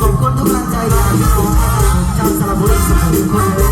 ขอบคุณทุกกำใจดีทั้าสระบุรีสุขุมคน